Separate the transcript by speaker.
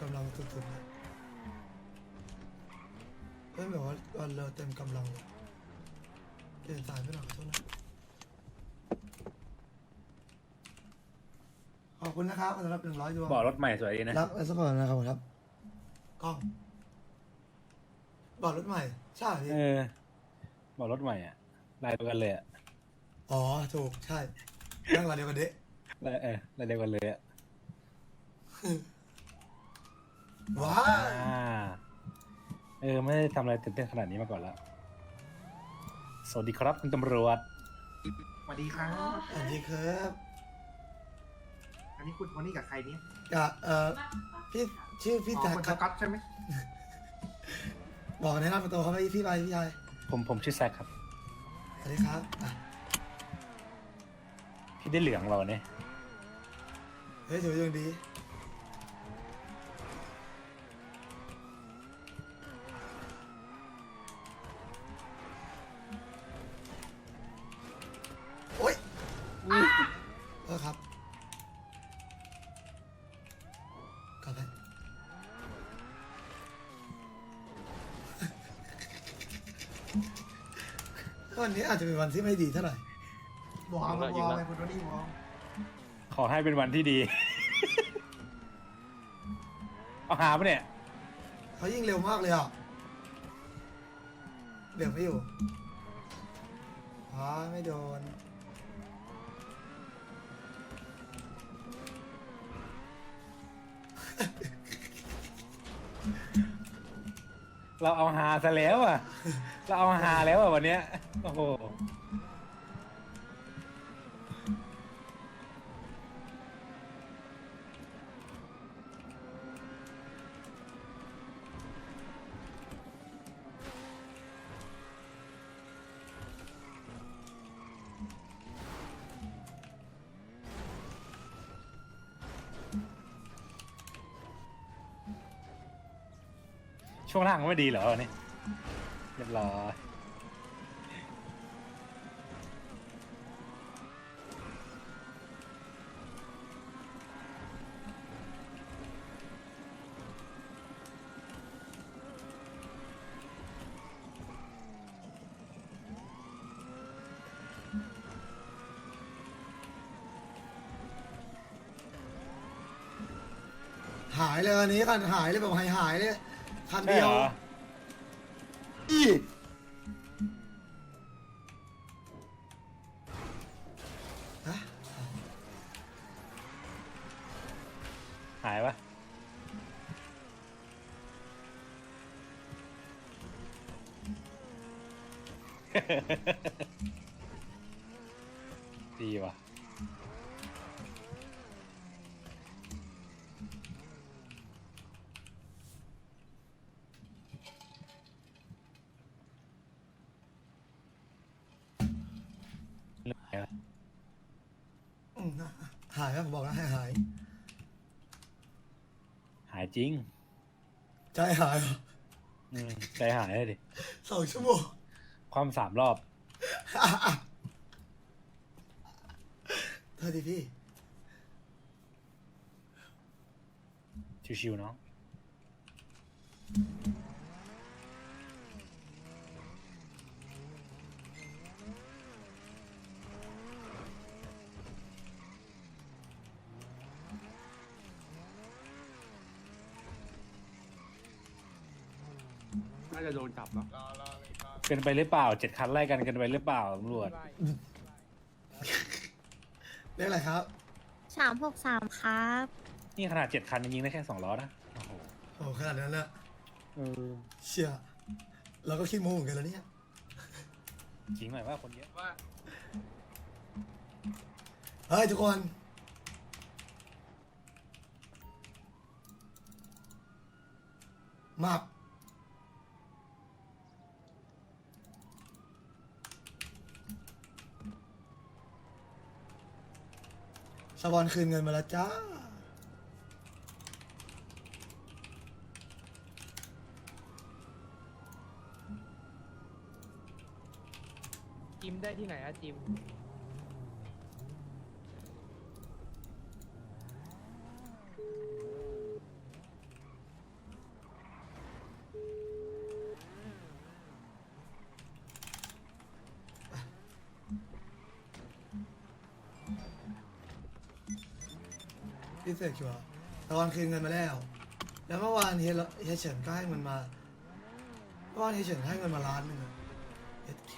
Speaker 1: กำลังสุดๆเลยเฮ้ยแบกว่าวันเราเต็มกำลังเลยเดินสายไปหน่อยขอโทษนะ ขอบคุณนะครับสำหรับหนึ่งร้อยดวง
Speaker 2: บ่อรถใหม่สวยดีนะ
Speaker 1: รักอะไรสักคนนะครับผมครับกล้องบอกรถใหม่ ใช่บ
Speaker 2: เออ บ่อรถใหม่อะลายเดียวกันเลยอะ
Speaker 1: อ๋อ ถูก ใช่นั่งรานเดียวกันเดะ
Speaker 2: ลายเออลายเดียวกันเลยอะ
Speaker 1: ว้า
Speaker 2: อ่าเออ ไม่ได้ทำอะไรตื่นเต้นขนาดนี้มาก่อนแล้วสวัสดีครับคุณตำรวจ
Speaker 3: สวัสดีครับ
Speaker 1: สวัสดีครับ
Speaker 3: อันนี้คุณวันนี้กับใครเนี่ย
Speaker 1: กับเอ่อพี่ชื่อพี่
Speaker 3: อ๋อ
Speaker 1: แจ็ค
Speaker 3: คุณ
Speaker 1: ค
Speaker 3: ส
Speaker 1: รับ
Speaker 3: ก๊อตใช่ไหม
Speaker 1: บอกแนะนำตัวเขาไหมพี่ไปพี่ชาย
Speaker 2: ผมผมชื่อแซคครับ
Speaker 1: สวัสดีครับอะ
Speaker 2: พี่ได้เหลืองเราเนี่ย
Speaker 1: เฮ้ยถือว่ายังดีโอ๊ยเออครับกลับไป วันนี้อาจจะเป็นวันที่ไม่ดีเท่าไหร่
Speaker 3: วอลวอลไปคุณโทนี่วอล
Speaker 2: ขอให้เป็นวันที่ดี เอาหาปะเนี่ย
Speaker 1: เขายิงเร็วมากเลยอะเบรกไม่อยู่อ๋อไม่โดน
Speaker 2: เราเอาหาซะแล้วอะ เราเอาหาแล้วอะวันเนี้ย โอ้โหช่วงล่างไม่ดีเหรอวันนี้เรียบร้อ
Speaker 1: ย เลยอันนี้กันหายเลยแบบหายหายๆเลยคัน
Speaker 2: ใช่
Speaker 1: เดีย
Speaker 2: เห
Speaker 1: ว
Speaker 2: รอ
Speaker 1: อีฮะ
Speaker 2: หายปะดีว่ะ เรื่องอะไรวะ
Speaker 1: อืม หายครับผมบอกแล้วให้หาย
Speaker 2: หายจริง
Speaker 1: ใจหายเหรอ
Speaker 2: อืมใจหายเลยดิ
Speaker 1: สองชั่วโมง
Speaker 2: ความสามรอบ
Speaker 1: โทษทีพี่
Speaker 2: ชิวๆเนาะ
Speaker 4: น่าจะโดนจับเนาะ
Speaker 2: เกินไปหรือเปล่าเจ็ดคันไล่กันเกินไปหรือเปล่าตำรวจ
Speaker 1: เรียกอะไรครับ
Speaker 5: สามหกสามครับ
Speaker 2: นี่ขนาดเจ็ดคันยิงได้แค่สองล้อนะโอ้โห
Speaker 1: โอ้ขนาดนั้นเลย
Speaker 2: เออ
Speaker 1: เชี่ยเราก็คิดโมเหมือนกันแล้วเนี่ย
Speaker 2: จริงหน่อยว่าคนเยอะ
Speaker 1: เฮ้ยทุกคนมับ สวอนคืนเงินมาแล้วจ้า
Speaker 4: จิมได้ที่ไหนอะจิม
Speaker 1: พี่เสกชัวร์ตอนคืนเงินมาแล้ว แล้วเมื่อวานเฮยเฮยเฉินก็ให้เงินมาเมื่อวานเฮยเฉินให้เงินมาล้านหนึ่งอะเอ็ดเค